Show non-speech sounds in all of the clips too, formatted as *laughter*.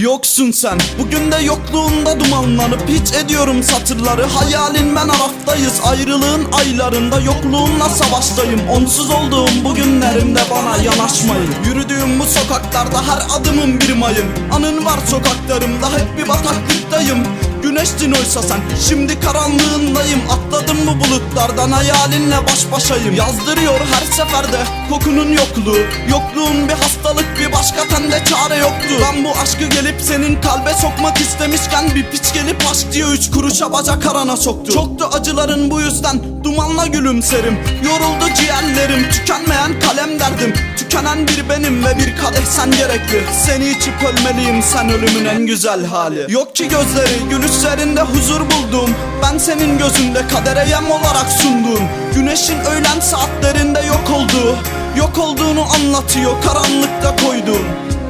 Yoksun sen. Bugün de yokluğunda dumanlanıp hiç ediyorum satırları. Hayalin ben araftayız. Ayrılığın aylarında Yokluğunla savaştayım. Onsuz olduğum bugünlerimde bana yanaşmayın. Yürüdüğüm bu sokaklarda her adımım bir mayın. Anın var sokaklarımda. Hep bir bataklıktayım Güneştin oysa sen şimdi karanlığındayım. Atladım bu bulutlardan hayalinle baş başayım. Yazdırıyor her seferde kokunun yokluğu. Yokluğun bir hastalık bir başka tende çare yoktu. Ben bu aşkı gelip senin kalbe sokmak istemişken Bir piç gelip aşk diye üç kuruşa bacak arana soktu. Çoktu acıların bu yüzden dumanla gülümserim. Yoruldu ciğerlerim tükenmeyen kalem derdim Tükenen bir benim ve bir kadeh sen gerekli. Seni içip ölmeliyim sen ölümün en güzel hali. Yok ki gözleri gülüşlerinde huzur buldum. Ben senin gözünde kadere yem olarak sundum. Güneşin öğlen saatlerinde yok olduğu Yok olduğunu anlatıyor karanlıkta koydum.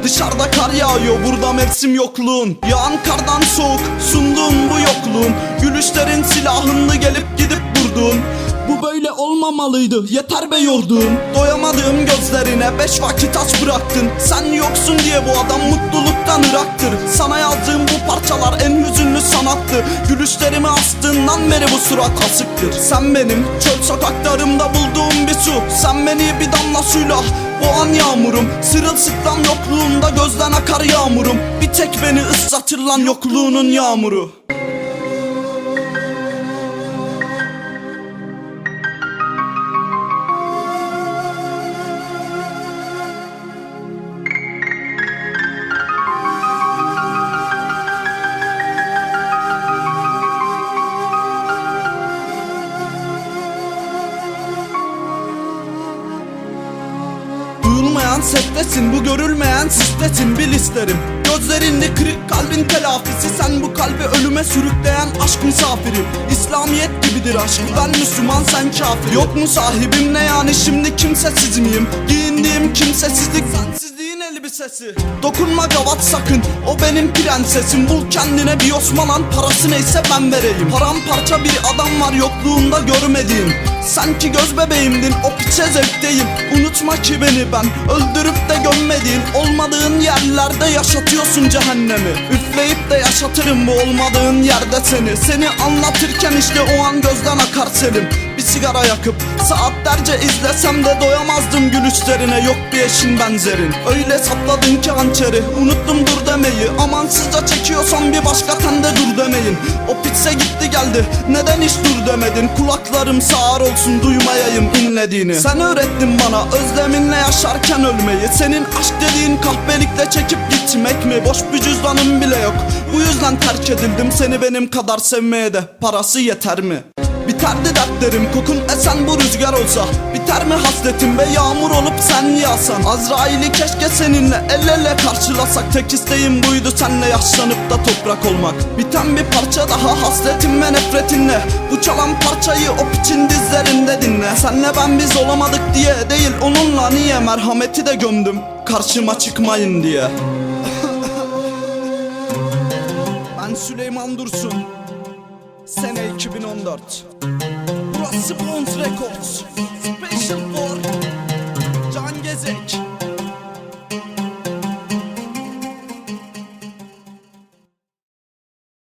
Dışarıda kar yağıyor burada mevsim yokluğun. Yağan kardan soğuk sunduğum bu yokluğun. Gülüşlerin silahını gelip olmamalıydı yeter be yorduğum Doyamadığım gözlerine. Beş vakit aç bıraktın. Sen yoksun diye bu adam mutluluktan ıraktır. Sana yazdığım bu parçalar en hüzünlü sanattı. Gülüşlerimi astığından beri bu surat asıktır. Sen benim çöl sokaklarımda bulduğum bir su. Sen beni bir damla suyla boğan yağmurum. Sırılsıklam yokluğunda gözden akar yağmurum. Bir tek beni ıslatır lan yokluğunun yağmuru Duyulmayan settesin bu görülmeyen sistesin bil isterim Gözlerinde kırık kalbin telafisi. Sen bu kalbi ölüme sürükleyen aşk misafiri. İslamiyet gibidir aşk Ben Müslüman sen kafir. Yok mu sahibim ne yani? Şimdi kimsesiz miyim Giyindiğim kimsesizlik. Sensizliğin elbisesi Dokunma gavat sakın o benim prensesim. Bul kendine bir Osmanlan parası neyse ben vereyim. Paramparça bir adam var yokluğunda görmediğim. Sanki göz bebeğimdin o piçe zevkteyim Unutma ki beni ben öldürüp de gömmediğin Olmadığın yerlerde yaşatıyorsun cehennemi. Üfleyip de yaşatırım bu olmadığın yerde seni. Seni anlatırken işte o an gözden akar selim. Bir sigara yakıp saatlerce izlesem de doyamazdım gülüşlerine. Yok bir eşin benzerin. Öyle sapladın ki hançeri. Unuttum dur demeyi. Amansızca çekiyorsan bir başka tende dur demeyin. O pitse gitti geldi. Neden hiç dur demedin? Kulaklarım sağır olsun duymayayım inlediğini. Sen öğrettin bana özleminle yaşarken ölmeyi. Senin aşk dediğin kahpelikle çekip gitmek mi? Boş bir cüzdanım bile yok. Bu yüzden terk edildim. Seni benim kadar sevmeye de Parası yeter mi? Biterdi dertlerim kokun esen bu rüzgar olsa. Biter mi hasretim ve yağmur olup sen yağsan? Azrail'i keşke seninle el ele karşılasak. Tek isteğim buydu senle yaşlanıp da toprak olmak. Biten bir parça daha hasretim ve nefretinle. Bu çalan parçayı o piçin dizlerinde dinle. Senle ben biz olamadık diye değil onunla niye? Merhameti de gömdüm Karşıma çıkmayın diye. *laughs* Ben Süleyman Dursun Sene 2014 Burası Bones Records. Special